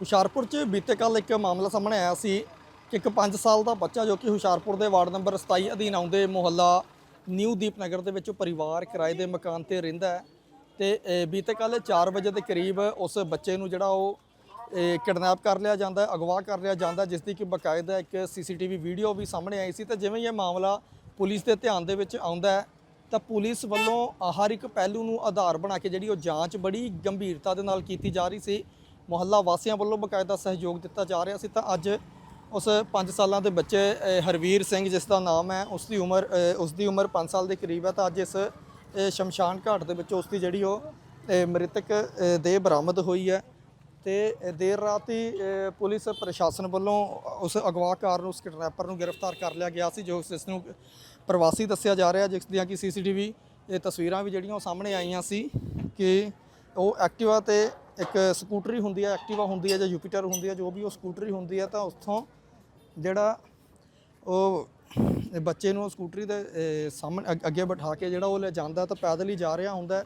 ਹੁਸ਼ਿਆਰਪੁਰ 'ਚ ਬੀਤੇ ਕੱਲ ਇੱਕ ਮਾਮਲਾ ਸਾਹਮਣੇ ਆਇਆ ਸੀ ਕਿ ਇੱਕ 5 ਸਾਲ ਦਾ ਬੱਚਾ ਜੋ ਕਿ ਹੁਸ਼ਿਆਰਪੁਰ ਦੇ ਵਾਰਡ ਨੰਬਰ 27 ਅਧੀਨ ਆਉਂਦੇ ਮੁਹੱਲਾ ਨਿਊ ਦੀਪਨਗਰ ਦੇ ਵਿੱਚ ਪਰਿਵਾਰ ਕਿਰਾਏ ਦੇ ਮਕਾਨ ਤੇ ਰਹਿੰਦਾ ਹੈ ਤੇ ਬੀਤੇ ਕੱਲ 4 ਵਜੇ ਦੇ ਕਰੀਬ ਉਸ ਬੱਚੇ ਨੂੰ ਜਿਹੜਾ ਉਹ ਕਿਡਨੈਪ ਕਰ ਲਿਆ ਜਾਂਦਾ ਹੈ, ਅਗਵਾ ਕਰ ਲਿਆ ਜਾਂਦਾ ਜਿਸ ਦੀ ਕਿ ਬਕਾਇਦਾ ਇੱਕ ਸੀਸੀਟੀਵੀ ਵੀਡੀਓ ਵੀ ਸਾਹਮਣੇ ਆਈ ਸੀ ਤੇ ਜਿਵੇਂ ਇਹ ਮਾਮਲਾ ਪੁਲਿਸ ਦੇ ਧਿਆਨ ਦੇ ਵਿੱਚ ਆਉਂਦਾ ਹੈ, ਤਾਂ ਪੁਲਿਸ ਵੱਲੋਂ ਹਰ ਇੱਕ ਪਹਿਲੂ ਨੂੰ ਆਧਾਰ ਬਣਾ ਕੇ ਜਿਹੜੀ ਉਹ ਜਾਂਚ ਬੜੀ ਗੰਭੀਰਤਾ ਦੇ ਨਾਲ ਕੀਤੀ ਜਾ ਰਹੀ ਸੀ ਮੁਹੱਲਾ ਵਾਸੀਆਂ ਵੱਲੋਂ ਬਕਾਇਦਾ ਸਹਿਯੋਗ ਦਿੱਤਾ ਜਾ ਰਿਹਾ ਸੀ ਤਾਂ ਅੱਜ ਉਸ 5 ਸਾਲਾਂ ਦੇ ਬੱਚੇ ਹਰਵੀਰ ਸਿੰਘ ਜਿਸ ਦਾ ਨਾਮ ਹੈ ਉਸ ਦੀ ਉਮਰ ਅ, ਉਸ ਦੀ ਉਮਰ 5 ਸਾਲ ਦੇ ਕਰੀਬ ਹੈ ਤਾਂ ਅੱਜ ਇਸ ਸ਼ਮਸ਼ਾਨ ਘਾਟ ਦੇ ਵਿੱਚ ਉਸ ਦੀ ਜਿਹੜੀ ਉਹ ਮ੍ਰਿਤਕ ਦੇਹ ਬਰਾਮਦ ਹੋਈ ਹੈ ਤੇ ਦੇਰ ਰਾਤ ਹੀ ਪੁਲਿਸ ਪ੍ਰਸ਼ਾਸਨ ਵੱਲੋਂ ਉਸ ਅਗਵਾਕਾਰ ਨੂੰ ਉਸ ਕਿਡਨੈਪਰ ਨੂੰ ਗ੍ਰਿਫਤਾਰ ਕਰ ਲਿਆ ਗਿਆ ਸੀ ਜੋ ਇਸ ਨੂੰ ਪ੍ਰਵਾਸੀ ਦੱਸਿਆ ਜਾ ਰਿਹਾ ਜਿਸ ਦੀਆਂ ਕਿ ਸੀਸੀਟੀਵੀ ਇਹ ਤਸਵੀਰਾਂ ਵੀ ਜਿਹੜੀਆਂ ਉਹ ਸਾਹਮਣੇ ਆਈਆਂ ਸੀ ਕਿ ਉਹ ਐਕਟਿਵਾ ਤੇ ਇੱਕ ਸਕੂਟਰੀ ਹੁੰਦੀ ਹੈ ਐਕਟਿਵਾ ਹੁੰਦੀ ਹੈ ਜਾਂ ਜੁਪੀਟਰ ਹੁੰਦੀ ਹੈ ਜੋ ਵੀ ਉਹ ਸਕੂਟਰੀ ਹੁੰਦੀ ਹੈ ਤਾਂ ਉੱਥੋਂ ਜਿਹੜਾ ਉਹ ਬੱਚੇ ਨੂੰ ਸਕੂਟਰੀ ਦੇ ਸਾਹਮਣੇ ਅੱਗੇ ਬਿਠਾ ਕੇ ਜਿਹੜਾ ਉਹ ਲੈ ਜਾਂਦਾ, ਤਾਂ ਪੈਦਲ ਹੀ ਜਾ ਰਿਹਾ ਹੁੰਦਾ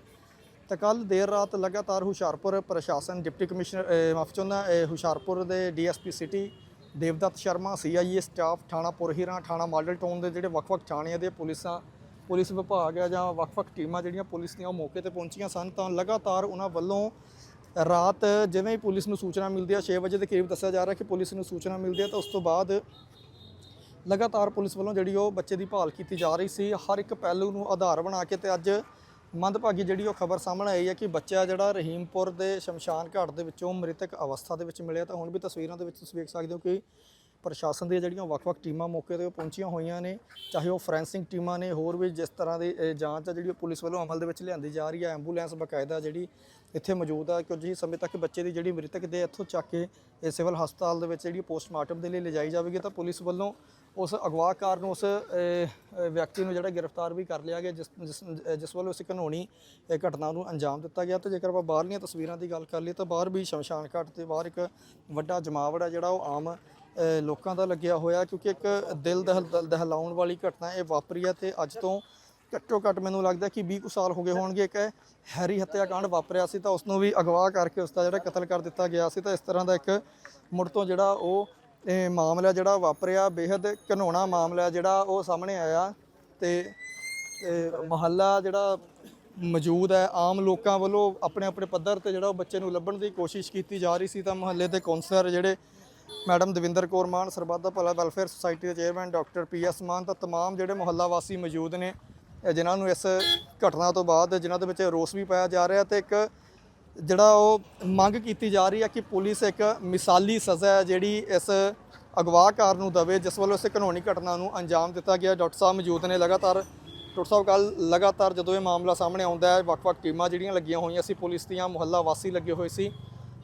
ਤਾਂ ਕੱਲ ਦੇਰ ਰਾਤ ਲਗਾਤਾਰ ਹੁਸ਼ਿਆਰਪੁਰ ਪ੍ਰਸ਼ਾਸਨ, ਡਿਪਟੀ ਕਮਿਸ਼ਨਰ ਮਾਫ਼ ਚਾਹੁੰਦਾ ਹੁਸ਼ਿਆਰਪੁਰ ਦੇ DSP city, Devdutt Sharma, CIA staff, ਥਾਣਾ ਪੁਰਹੀਰਾ, ਥਾਣਾ ਮਾਡਲ ਟਾਊਨ ਦੇ ਜਿਹੜੇ ਵੱਖ-ਵੱਖ ਥਾਣਿਆਂ ਦੇ ਪੁਲਿਸਾਂ, ਪੁਲਿਸ ਵਿਭਾਗ ਹੈ ਜਾਂ ਵੱਖ-ਵੱਖ ਟੀਮਾਂ ਜਿਹੜੀਆਂ ਪੁਲਿਸ ਦੀਆਂ ਉਹ ਮੌਕੇ ਤੇ ਪਹੁੰਚੀਆਂ ਸਨ, ਤਾਂ ਲਗਾਤਾਰ ਉਹਨਾਂ ਵੱਲੋਂ ਰਾਤ ਜਿਵੇਂ ਹੀ ਪੁਲਿਸ ਨੂੰ ਸੂਚਨਾ ਮਿਲਦੀ ਹੈ 6 ਵਜੇ ਦੇ ਕਰੀਬ ਦੱਸਿਆ ਜਾ ਰਿਹਾ ਕਿ ਪੁਲਿਸ ਨੂੰ ਸੂਚਨਾ ਮਿਲਦੀ ਹੈ ਤਾਂ ਉਸ ਤੋਂ ਬਾਅਦ ਲਗਾਤਾਰ ਪੁਲਿਸ ਵੱਲੋਂ ਜਿਹੜੀ ਉਹ ਬੱਚੇ ਦੀ ਭਾਲ ਕੀਤੀ ਜਾ ਰਹੀ ਸੀ, ਹਰ ਇੱਕ ਪਹਿਲੂ ਨੂੰ ਆਧਾਰ ਬਣਾ ਕੇ ਤੇ ਅੱਜ ਮੰਦਭਾਗੀ ਜਿਹੜੀ ਉਹ ਖਬਰ ਸਾਹਮਣੇ ਆਈ ਹੈ ਕਿ ਬੱਚਾ ਜਿਹੜਾ ਰਹੀਮਪੁਰ ਦੇ ਸ਼ਮਸ਼ਾਨ ਘਾਟ ਦੇ ਵਿੱਚੋਂ ਮ੍ਰਿਤਕ ਅਵਸਥਾ ਦੇ ਵਿੱਚ ਮਿਲਿਆ, ਤਾਂ ਹੁਣ ਵੀ ਤਸਵੀਰਾਂ ਦੇ ਵਿੱਚ ਤੁਸੀਂ ਵੇਖ ਸਕਦੇ ਹੋ ਕਿ ਪ੍ਰਸ਼ਾਸਨ ਦੀਆਂ ਜਿਹੜੀਆਂ ਵੱਖ-ਵੱਖ ਟੀਮਾਂ ਮੌਕੇ ਤੇ ਪਹੁੰਚੀਆਂ ਹੋਈਆਂ ਨੇ, ਚਾਹੇ ਉਹ ਫੋਰੈਂਸਿਕ ਟੀਮਾਂ ਨੇ, ਹੋਰ ਵੀ ਜਿਸ ਤਰ੍ਹਾਂ ਦੀ ਜਾਂਚ ਆ ਜਿਹੜੀ ਉਹ ਪੁਲਿਸ ਵੱਲੋਂ ਅਮਲ ਦੇ ਵਿੱਚ ਲਿਆਂਦੀ ਜਾ ਰਹੀ ਹੈ ਐਂਬੂਲੈਂਸ, ਬਕਾਇਦਾ ਜਿਹੜੀ ਇੱਥੇ ਮੌਜੂਦ ਹੈ ਕੁਝ ਹੀ ਸਮੇਂ ਤੱਕ ਬੱਚੇ ਦੀ ਜਿਹੜੀ ਮ੍ਰਿਤਕ ਦੇ ਇੱਥੋਂ ਚੱਕ ਕੇ ਇਹ ਸਿਵਲ ਹਸਪਤਾਲ ਦੇ ਵਿੱਚ ਜਿਹੜੀ ਪੋਸਟਮਾਰਟਮ ਦੇ ਲਈ ਲਿਜਾਈ ਜਾਵੇਗੀ, ਤਾਂ ਪੁਲਿਸ ਵੱਲੋਂ ਉਸ ਅਗਵਾਕਾਰ ਨੂੰ ਉਸ ਵਿਅਕਤੀ ਨੂੰ ਜਿਹੜਾ ਗ੍ਰਿਫਤਾਰ ਵੀ ਕਰ ਲਿਆ ਗਿਆ, ਜਿਸ ਜਿਸ ਜਿਸ ਵੱਲੋਂ ਇਸ ਘਨੋਣੀ ਘਟਨਾ ਨੂੰ ਅੰਜਾਮ ਦਿੱਤਾ ਗਿਆ। ਤੇ ਜੇਕਰ ਆਪਾਂ ਬਾਹਰਲੀਆਂ ਤਸਵੀਰਾਂ ਦੀ ਗੱਲ ਕਰ ਲਈਏ, ਤਾਂ ਬਾਹਰ ਵੀ ਸ਼ਮਸ਼ਾਨ ਘਾਟ ਤੇ ਬਾਹਰ ਇੱਕ ਵੱਡਾ ਜਮਾਵੜਾ ਜਿਹੜਾ ਉਹ ਆਮ ਲੋਕਾਂ ਦਾ ਲੱਗਿਆ ਹੋਇਆ, ਕਿਉਂਕਿ ਇੱਕ ਦਿਲ ਦਹਿਲ- ਦਹਿਲਾਉਣ ਵਾਲੀ ਘਟਨਾ ਇਹ ਵਾਪਰੀ ਹੈ ਤੇ ਅੱਜ ਤੋਂ ਘੱਟੋ ਘੱਟ ਮੈਨੂੰ ਲੱਗਦਾ ਕਿ 20 ਕੁ ਸਾਲ ਹੋ ਗਏ ਹੋਣਗੇ ਇੱਕ ਹੈਰੀ ਹੱਤਿਆ ਕਾਂਡ ਵਾਪਰਿਆ ਸੀ ਤਾਂ ਉਸ ਨੂੰ ਵੀ ਅਗਵਾ ਕਰਕੇ ਉਸ ਦਾ ਜਿਹੜਾ ਕਤਲ ਕਰ ਦਿੱਤਾ ਗਿਆ ਸੀ ਤਾਂ ਇਸ ਤਰ੍ਹਾਂ ਦਾ ਇੱਕ ਮੁੜ ਤੋਂ ਜਿਹੜਾ ਉਹ, ਇਹ ਮਾਮਲਾ ਜਿਹੜਾ ਵਾਪਰਿਆ ਬੇहद ਘਨੋਣਾ ਮਾਮਲਾ ਜਿਹੜਾ ਉਹ ਸਾਹਮਣੇ ਆਇਆ ਤੇ ਮਹੱਲਾ ਜਿਹੜਾ ਮੌਜੂਦ ਹੈ, ਆਮ ਲੋਕਾਂ ਵੱਲੋਂ ਆਪਣੇ ਆਪਣੇ ਪੱਧਰ ਤੇ ਜਿਹੜਾ ਉਹ ਬੱਚੇ ਨੂੰ ਲੱਭਣ ਦੀ ਕੋਸ਼ਿਸ਼ ਕੀਤੀ ਜਾ ਰਹੀ ਸੀ ਤਾਂ ਮਹੱਲੇ ਦੇ ਕੌਂਸਲਰ ਜਿਹੜੇ madam Davinder Kaur Mann, Sarbat da Bhala welfare society ਦੇ chairman doctor P S Mann ਤਾਂ ਤਮਾਮ ਜਿਹੜੇ ਮੁਹੱਲਾ ਵਾਸੀ ਮੌਜੂਦ ਨੇ ਜਿਨ੍ਹਾਂ ਨੂੰ ਇਸ ਘਟਨਾ ਤੋਂ ਬਾਅਦ ਜਿਨ੍ਹਾਂ ਦੇ ਵਿੱਚ ਰੋਸ ਵੀ ਪਾਇਆ ਜਾ ਰਿਹਾ ਤੇ ਇੱਕ ਜਿਹੜਾ ਉਹ ਮੰਗ ਕੀਤੀ ਜਾ ਰਹੀ ਹੈ ਕਿ ਪੁਲਿਸ ਇੱਕ ਮਿਸਾਲੀ ਸਜ਼ਾ ਹੈ ਜਿਹੜੀ ਇਸ ਅਗਵਾਕਾਰ ਨੂੰ ਦਵੇ, ਜਿਸ ਵੱਲੋਂ ਇਸ ਕਾਨੂੰਨੀ ਘਟਨਾ ਨੂੰ ਅੰਜਾਮ ਦਿੱਤਾ ਗਿਆ। ਡਾਕਟਰ ਸਾਹਿਬ ਮੌਜੂਦ ਨੇ ਲਗਾਤਾਰ, ਡਾਕਟਰ ਸਾਹਿਬ ਕੱਲ ਲਗਾਤਾਰ ਜਦੋਂ ਇਹ ਮਾਮਲਾ ਸਾਹਮਣੇ ਆਉਂਦਾ ਹੈ, ਵੱਖ-ਵੱਖ ਟੀਮਾਂ ਜਿਹੜੀਆਂ ਲੱਗੀਆਂ ਹੋਈਆਂ ਸੀ, ਪੁਲਿਸ ਦੀਆਂ, ਮੁਹੱਲਾ ਵਾਸੀ ਲੱਗੇ ਹੋਏ ਸੀ।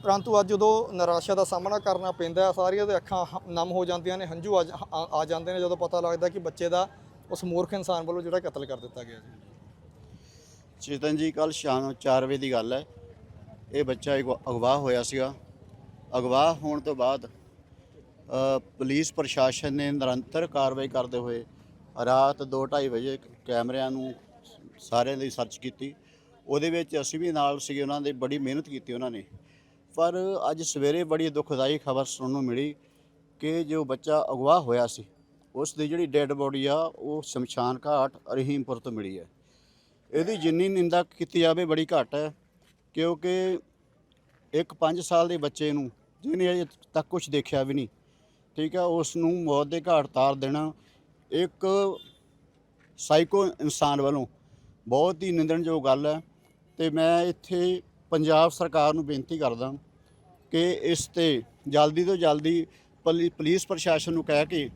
ਪਰੰਤੂ ਅੱਜ ਜਦੋਂ ਨਿਰਾਸ਼ਾ ਦਾ ਸਾਹਮਣਾ ਕਰਨਾ ਪੈਂਦਾ ਹੈ, ਸਾਰੀਆਂ ਦੇ ਅੱਖਾਂ ਹ- ਨਮ ਹੋ ਜਾਂਦੀਆਂ ਨੇ, ਹੰਝੂ ਆ ਜਾ- ਆ ਆ ਜਾਂਦੇ ਨੇ, ਜਦੋਂ ਪਤਾ ਲੱਗਦਾ ਕਿ ਬੱਚੇ ਦਾ ਉਸ ਮੂਰਖ ਇਨਸਾਨ ਵੱਲੋਂ ਜਿਹੜਾ ਕਤਲ ਕਰ ਦਿੱਤਾ ਗਿਆ ਜੀ ਚੇਤਨ ਜੀ ਕੱਲ ਸ਼ਾਮ 4 ਵਜੇ ਦੀ ਗੱਲ ਹੈ। ਇਹ ਬੱਚਾ ਇੱਕ ਅਗਵਾ ਹੋਇਆ ਸੀਗਾ। ਅਗਵਾ ਹੋਣ ਤੋਂ ਬਾਅਦ ਪੁਲਿਸ ਪ੍ਰਸ਼ਾਸਨ ਨੇ ਨਿਰੰਤਰ ਕਾਰਵਾਈ ਕਰਦੇ ਹੋਏ ਰਾਤ 2:30 ਵਜੇ ਕੈਮਰਿਆਂ ਨੂੰ ਸਾਰਿਆਂ ਦੀ ਸਰਚ ਕੀਤੀ। ਉਹਦੇ ਵਿੱਚ ਅਸੀਂ ਵੀ ਨਾਲ ਸੀਗੇ, ਉਹਨਾਂ ਦੇ ਬੜੀ ਮਿਹਨਤ ਕੀਤੀ ਉਹਨਾਂ ਨੇ। ਪਰ ਅੱਜ ਸਵੇਰੇ ਬੜੀ ਦੁਖਦਾਈ ਖਬਰ ਸੁਣਨ ਨੂੰ ਮਿਲੀ ਕਿ ਜੋ ਬੱਚਾ ਅਗਵਾ ਹੋਇਆ ਸੀ ਉਸ ਦੀ ਜਿਹੜੀ ਡੈੱਡ ਬੋਡੀ ਆ, ਉਹ ਸ਼ਮਸ਼ਾਨ ਘਾਟ ਰਹੀਮਪੁਰ ਤੋਂ ਮਿਲੀ ਹੈ। ਇਹਦੀ ਜਿੰਨੀ ਨਿੰਦਾ ਕੀਤੀ ਜਾਵੇ, ਬੜੀ ਘੱਟ ਹੈ, ਕਿਉਂਕਿ ਇੱਕ 5 ਸਾਲ ਦੇ ਬੱਚੇ ਨੂੰ, ਜਿਹਨੇ ਅਜੇ ਤੱਕ ਕੁਝ ਦੇਖਿਆ ਵੀ ਨਹੀਂ, ਠੀਕ ਹੈ, ਉਸ ਨੂੰ ਮੌਤ ਦੇ ਘਾਟ ਤਾਰ ਦੇਣਾ, ਇੱਕ ਸਾਈਕੋ ਇਨਸਾਨ ਵੱਲੋਂ ਬਹੁਤ ਹੀ ਨਿੰਦਣਯੋਗ ਗੱਲ ਹੈ। ਤੇ ਮੈਂ ਇੱਥੇ ਪੰਜਾਬ ਸਰਕਾਰ ਨੂੰ ਬੇਨਤੀ ਕਰਦਾ ਕਿ ਇਸ ਤੇ ਜਲਦੀ ਤੋਂ ਜਲਦੀ ਪਲੀ- ਪੁਲਿਸ ਪ੍ਰਸ਼ਾਸਨ ਨੂੰ ਕਹਿ ਕੇ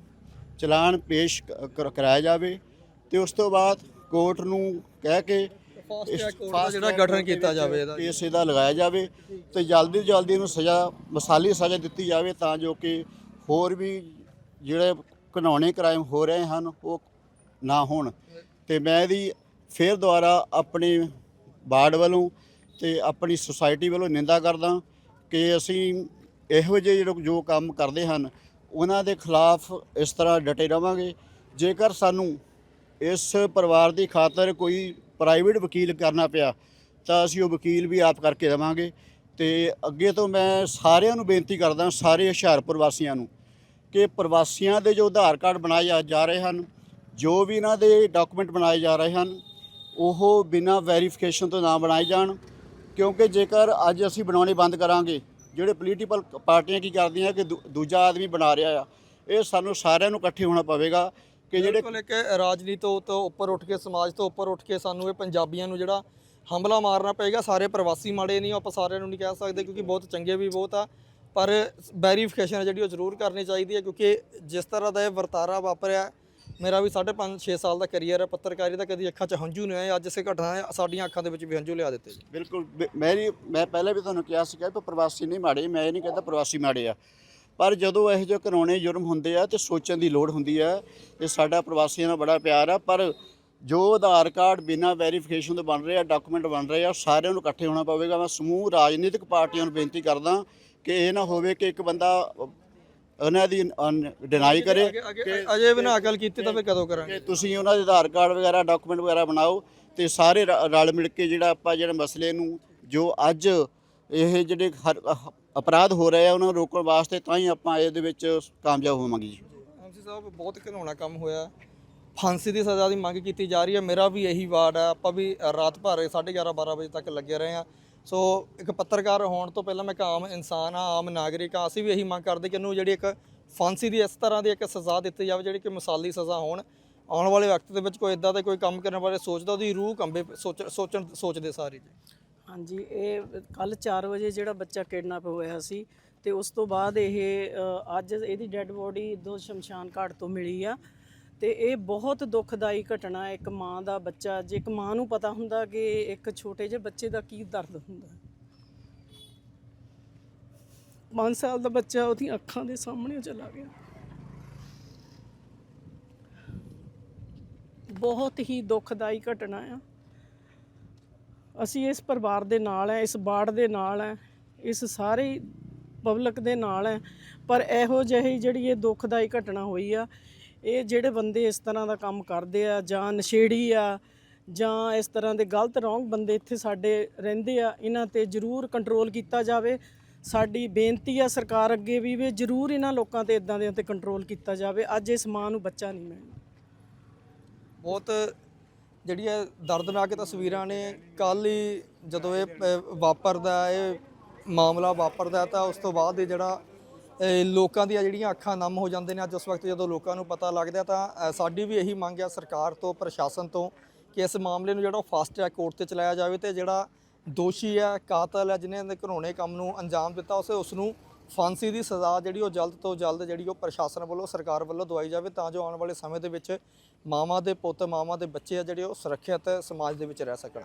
ਚਲਾਨ ਪੇਸ਼ ਕ- ਕਰ- ਕਰਾਇਆ ਜਾਵੇ ਤੇ ਉਸ ਤੋਂ ਬਾਅਦ ਕੋਰਟ ਨੂੰ ਕਹਿ ਕੇ ਫਾਸਟ ਇਸ ਟਰੈਕ ਕੋਰਟ ਦਾ fast ਜਿਹੜਾ ਗਠਨ ਕੀਤਾ ਜਾਵੇ ਇਹਦਾ। ਕੇਸ ਇਹਦਾ ਲਗਾਇਆ ਜਾਵੇ ਤੇ ਜਲਦੀ ਤੋਂ ਜਲਦੀ ਇਹਨੂੰ ਸਜ਼ਾ ਮਸਾਲੀ ਸਜ਼ਾ ਦਿੱਤੀ ਜਾਵੇ ਤਾਂ ਜੋ ਕਿ ਹੋਰ ਵੀ ਜਿਹੜੇ ਘਿਨੌਣੇ ਕ੍ਰਾਈਮ ਹੋ ਰਹੇ ਹਨ ਉਹ ਨਾ ਹੋਣ। ਤੇ ਮੈਂ ਇਹਦੀ ਫੇਰ ਦੁਬਾਰਾ ਆਪਣੇ ਬਾਰਡ ਵੱਲੋਂ ਤੇ ਆਪਣੀ ਸੁਸਾਇਟੀ ਵੱਲੋਂ ਨਿੰਦਾ ਕਰਦਾ ਕਿ ਅਸੀਂ ਇਹੋ ਜਿਹੇ ਜਿਹੜੇ ਜੋ ਕੰਮ ਕਰਦੇ ਹਨ ਉਹਨਾਂ ਦੇ ਖਿਲਾਫ ਇਸ ਤਰ੍ਹਾਂ ਡਟੇ ਰਵਾਂਗੇ। ਜੇਕਰ ਸਾਨੂੰ ਇਸ ਪਰਿਵਾਰ ਦੀ ਖਾਤਰ ਕੋਈ ਪ੍ਰਾਈਵੇਟ ਵਕੀਲ ਕਰਨਾ ਪਿਆ, ਤਾਂ ਅਸੀਂ ਉਹ ਵਕੀਲ ਵੀ ਆਪ ਕਰਕੇ ਦੇਵਾਂਗੇ। ਤੇ ਅੱਗੇ ਤੋਂ ਮੈਂ ਸਾਰਿਆਂ ਨੂੰ ਬੇਨਤੀ ਕਰਦਾ, ਸਾਰੇ ਹੁਸ਼ਿਆਰਪੁਰ ਵਾਸੀਆਂ ਨੂੰ, ਕਿ ਪ੍ਰਵਾਸੀਆਂ ਦੇ ਜੋ ਆਧਾਰ ਕਾਰਡ ਬਣਾਏ ਜਾ- ਜਾ ਰਹੇ ਹਨ, ਜੋ ਵੀ ਇਹਨਾਂ ਦੇ ਡਾਕੂਮੈਂਟ ਬਣਾਏ ਜਾ ਰਹੇ ਹਨ, ਉਹ ਬਿਨਾਂ ਵੈਰੀਫਿਕੇਸ਼ਨ ਤੋਂ ਨਾ ਬਣਾਏ ਜਾਣ। ਕਿਉਂਕਿ ਜੇਕਰ ਅੱਜ ਅਸੀਂ ਬਣਾਉਣੇ ਬੰਦ ਕਰਾਂਗੇ ਜਿਹੜੇ ਪੋਲੀਟੀਕਲ ਪਾਰਟੀਆਂ ਕੀ ਕਰਦੀਆਂ ਕਿ ਦੂ- ਦੂਜਾ ਆਦਮੀ ਬਣਾ ਰਿਹਾ ਆ, ਇਹ ਸਾਨੂੰ ਸਾਰਿਆਂ ਨੂੰ ਇਕੱਠੇ ਹੋਣਾ ਪਵੇਗਾ ਕਿ ਜਿਹੜੇ ਬਿਲਕੁਲ ਇੱਕ ਰਾਜਨੀਤੀ ਤੋਂ ਤੋਂ ਉੱਪਰ ਉੱਠ ਕੇ, ਸਮਾਜ ਤੋਂ ਉੱਪਰ ਉੱਠ ਕੇ ਸਾਨੂੰ ਇਹ ਪੰਜਾਬੀਆਂ ਨੂੰ ਜਿਹੜਾ ਹਮਲਾ ਮਾਰਨਾ ਪਏਗਾ, ਸਾਰੇ ਪ੍ਰਵਾਸੀ ਮਾੜੇ ਨਹੀਂ, ਆਪਾਂ ਸਾਰਿਆਂ ਨੂੰ ਨਹੀਂ ਕਹਿ ਸਕਦੇ ਕਿਉਂਕਿ ਬਹੁਤ ਚੰਗੇ ਵੀ ਬਹੁਤ ਆ, ਪਰ ਵੈਰੀਫਿਕੇਸ਼ਨ ਜਿਹੜੀ ਉਹ ਜ਼ਰੂਰ ਕਰਨੀ ਚਾਹੀਦੀ ਹੈ ਕਿਉਂਕਿ ਜਿਸ ਤਰ੍ਹਾਂ ਦਾ ਇਹ ਵਰਤਾਰਾ ਵਾਪਰਿਆ ਮੇਰਾ ਵੀ 5.5 6 ਸਾਲ ਦਾ ਕੈਰੀਅਰ ਹੈ, ਪੱਤਰਕਾਰੀ ਦਾ ਕਦੀ ਅੱਖਾਂ 'ਚ ਹੰਝੂ ਨਹੀਂ ਆਏ, ਅੱਜ ਇਸੇ ਘਟਨਾ ਸਾਡੀਆਂ ਅੱਖਾਂ ਦੇ ਵਿੱਚ ਵੀ ਹੰਝੂ ਲਿਆ ਦਿੱਤੇ ਜੀ। ਬਿਲਕੁਲ ਬ- ਮੇਰੀ ਮੈਂ ਪਹਿਲਾਂ ਵੀ ਤੁਹਾਨੂੰ ਕਿਹਾ ਸੀਗਾ ਕਿ ਪ੍ਰਵਾਸੀ ਨਹੀਂ ਮਾੜੇ, ਮੈਂ ਇਹ ਨਹੀਂ ਕਹਿੰਦਾ ਪ੍ਰਵਾਸੀ ਮਾੜੇ ਆ। ਪਰ ਜਦੋਂ ਇਹੋ ਜਿਹੇ ਘਰਾਉਣੇ ਜੁਰਮ ਹੁੰਦੇ ਆ ਤੇ ਸੋਚਣ ਦੀ ਲੋੜ ਹੁੰਦੀ ਆ ਤੇ ਸਾਡਾ ਪ੍ਰਵਾਸੀਆਂ ਨਾਲ ਬੜਾ ਪਿਆਰ ਆ, ਪਰ ਜੋ ਆਧਾਰ ਕਾਰਡ ਬਿਨਾਂ ਵੈਰੀਫਿਕੇਸ਼ਨ ਤੋਂ ਬਣ ਰਿਹਾ ਡਾਕੂਮੈਂਟ ਬਣ ਰਹੇ ਆ, ਸਾਰਿਆਂ ਨੂੰ ਇਕੱਠੇ ਹੋਣਾ ਪਵੇਗਾ। ਮੈਂ ਸਮੂਹ ਰਾਜਨੀਤਿਕ ਪਾਰਟੀਆਂ ਨੂੰ ਬੇਨਤੀ ਕਰਦਾ ਕਿ ਇਹ ਨਾ ਹੋਵੇ ਕਿ ਇੱਕ ਬੰਦਾ ਉਹਨਾਂ ਦੀ ਡਿਨਾਈ ਕਰੇ ਅੱਗੇ- ਅਜੇ ਵੀ ਨਾ ਅਕਲ ਕੀਤੀ ਤਾਂ ਫਿਰ ਕਦੋਂ ਕਰਾਂਗੇ? ਕਿ ਤੁਸੀਂ ਉਹਨਾਂ ਦੇ ਆਧਾਰ ਕਾਰਡ ਵਗੈਰਾ ਡਾਕੂਮੈਂਟ ਵਗੈਰਾ ਬਣਾਓ ਤੇ ਸਾਰੇ ਰ- ਰਲ ਮਿਲ ਕੇ ਜਿਹੜਾ ਆਪਾਂ ਜਿਹੜੇ ਮਸਲੇ ਨੂੰ ਜੋ ਅੱਜ ਇਹ ਜਿਹੜੇ ਹਰ- ਅਹ ਅਪਰਾਧ ਹੋ ਰਹੇ ਆ ਉਹਨਾਂ ਨੂੰ ਰੋਕਣ ਵਾਸਤੇ ਤਾਂ ਹੀ ਆਪਾਂ ਇਹਦੇ ਵਿੱਚ ਕਾਮਯਾਬ ਹੋਵਾਂਗੇ ਜੀ। ਐਮਸੀ ਸਾਹਿਬ ਬਹੁਤ ਘਿਨਾਉਣਾ ਕੰਮ ਹੋਇਆ। ਫਾਂਸੀ ਦੀ ਸਜ਼ਾ ਦੀ ਮੰਗ ਕੀਤੀ ਜਾ ਰਹੀ ਹੈ। ਮੇਰਾ ਵੀ ਇਹੀ ਵਾਰਡ ਹੈ। ਆਪਾਂ ਵੀ ਰਾਤ ਭਰ 11:30 12 ਵਜੇ ਤੱਕ ਲੱਗੇ ਰਹੇ ਆ ਸੋ ਇੱਕ ਪੱਤਰਕਾਰ ਹੋਣ ਤੋਂ ਪਹਿਲਾਂ ਮੈਂ ਇੱਕ ਆਮ ਇਨਸਾਨ ਆ ਆਮ ਨਾਗਰਿਕ ਆ ਅਸੀਂ ਵੀ ਇਹੀ ਮੰਗ ਕਰਦੇ ਕਿ ਇਹਨੂੰ ਜਿਹੜੀ ਇੱਕ ਫਾਂਸੀ ਦੀ ਇਸ ਤਰ੍ਹਾਂ ਦੀ ਇੱਕ ਸਜ਼ਾ ਦਿੱਤੀ ਜਾਵੇ, ਜਿਹੜੀ ਕਿ ਮਿਸਾਲੀ ਸਜ਼ਾ ਹੋਣ। ਆਉਣ ਵਾਲੇ ਵਕਤ ਦੇ ਵਿੱਚ ਕੋਈ ਇਦਾਂ ਦਾ ਕੋਈ ਕੰਮ ਕਰਨ ਬਾਰੇ ਸੋਚਦਾ, ਉਹਦੀ ਰੂਹ ਕੰਬੇ, ਸੋਚ, ਸੋਚਣ, ਸੋਚਦੇ ਸਾਰੇ ਜੀ। ਹਾਂਜੀ, ਇਹ ਕੱਲ 4 ਵਜੇ ਜਿਹੜਾ ਬੱਚਾ ਕਿਡਨੈਪ ਹੋਇਆ ਸੀ ਤੇ ਉਸ ਤੋਂ ਬਾਅਦ ਇਹ ਅੱਜ ਇਹਦੀ ਡੈੱਡ ਬੋਡੀ ਦੋ ਸ਼ਮਸ਼ਾਨ ਘਾਟ ਤੋਂ ਮਿਲੀ ਆ। ਤੇ ਇਹ ਬਹੁਤ ਦੁਖਦਾਈ ਘਟਨਾ ਹੈ, ਇੱਕ ਮਾਂ ਦਾ ਬੱਚਾ। ਜੇ ਇੱਕ ਮਾਂ ਨੂੰ ਪਤਾ ਹੁੰਦਾ ਕਿ ਇੱਕ ਛੋਟੇ ਜਿਹੇ ਬੱਚੇ ਦਾ ਕੀ ਦਰਦ ਹੁੰਦਾ 5 ਸਾਲ ਦਾ ਬੱਚਾ ਉਹਦੀਆਂ ਅੱਖਾਂ ਦੇ ਸਾਹਮਣੇ ਚਲਾ ਗਿਆ। ਬਹੁਤ ਹੀ ਦੁਖਦਾਈ ਘਟਨਾ ਆ। ਅਸੀਂ ਇਸ ਪਰਿਵਾਰ ਦੇ ਨਾਲ ਹੈ, ਇਸ ਬਾੜ ਦੇ ਨਾਲ ਹੈ, ਇਸ ਸਾਰੇ ਪਬਲਿਕ ਦੇ ਨਾਲ ਹੈ। ਪਰ ਇਹੋ ਜਿਹੀ ਜਿਹੜੀ ਇਹ ਦੁਖਦਾਈ ਘਟਨਾ ਹੋਈ ਆ ਇਹ ਜਿਹੜੇ ਬੰਦੇ ਇਸ ਤਰ੍ਹਾਂ ਦਾ ਕੰਮ ਕਰਦੇ ਆ ਜਾਂ ਨਸ਼ੇੜੀ ਆ ਜਾਂ ਇਸ ਤਰ੍ਹਾਂ ਦੇ ਗਲਤ ਰੋਂਗ ਬੰਦੇ ਇੱਥੇ ਸਾਡੇ ਰਹਿੰਦੇ ਆ, ਇਹਨਾਂ ਤੇ ਜ਼ਰੂਰ ਕੰਟਰੋਲ ਕੀਤਾ ਜਾਵੇ। ਸਾਡੀ ਬੇਨਤੀ ਆ ਸਰਕਾਰ ਅੱਗੇ ਵੀ ਵੀ ਜ਼ਰੂਰ ਇਹਨਾਂ ਲੋਕਾਂ ਤੇ ਇਦਾਂ ਦੇ ਤੇ ਕੰਟਰੋਲ ਕੀਤਾ ਜਾਵੇ। ਅੱਜ ਇਸ ਮਾਂ ਨੂੰ ਬੱਚਾ ਨਹੀਂ ਮਿਲਣਾ ਬਹੁਤ ਜਿਹੜੀ ਹੈ ਦਰਦਨਾਕ ਤਸਵੀਰਾਂ ਨੇ। ਕੱਲ ਹੀ ਜਦੋਂ ਇਹ ਵਾਪਰਦਾ, ਇਹ ਮਾਮਲਾ ਵਾਪਰਦਾ ਤਾਂ ਉਸ ਤੋਂ ਬਾਅਦ ਇਹ ਜਿਹੜਾ ਲੋਕਾਂ ਦੀਆਂ ਜਿਹੜੀਆਂ ਅੱਖਾਂ ਨਮ ਹੋ ਜਾਂਦੇ ਨੇ ਅੱਜ ਉਸ ਵਕਤ ਜਦੋਂ ਲੋਕਾਂ ਨੂੰ ਪਤਾ ਲੱਗਦਾ ਤਾਂ ਸਾਡੀ ਵੀ ਇਹੀ ਮੰਗ ਹੈ ਸਰਕਾਰ ਤੋਂ, ਪ੍ਰਸ਼ਾਸਨ ਤੋਂ ਕਿ ਇਸ ਮਾਮਲੇ ਨੂੰ ਜਿਹੜਾ ਫਾਸਟ ਟਰੈਕ ਕੋਰਟ ਤੇ ਚਲਾਇਆ ਜਾਵੇ ਤੇ ਜਿਹੜਾ ਦੋਸ਼ੀ ਹੈ, ਕਾਤਲ ਹੈ, ਜਿਹਨੇ ਇਹਦੇ ਘਰੋਣੇ ਕੰਮ ਨੂੰ ਅੰਜਾਮ ਦਿੱਤਾ, ਉਸੇ ਉਸ ਨੂੰ ਫਾਂਸੀ ਦੀ ਸਜ਼ਾ ਜਿਹੜੀ ਉਹ ਜਲਦ ਤੋਂ ਜਲਦ ਜਿਹੜੀ ਉਹ ਪ੍ਰਸ਼ਾਸਨ ਵੱਲੋਂ, ਸਰਕਾਰ ਵੱਲੋਂ ਦਵਾਈ ਜਾਵੇ ਤਾਂ ਜੋ ਆਉਣ ਵਾਲੇ ਸਮੇਂ ਦੇ ਵਿੱਚ ਮਾਵਾਂ ਦੇ ਪੁੱਤ, ਮਾਵਾਂ ਦੇ ਬੱਚੇ ਆ ਜਿਹੜੇ ਉਹ ਸੁਰੱਖਿਅਤ ਸਮਾਜ ਦੇ ਵਿੱਚ ਰਹਿ ਸਕਣ।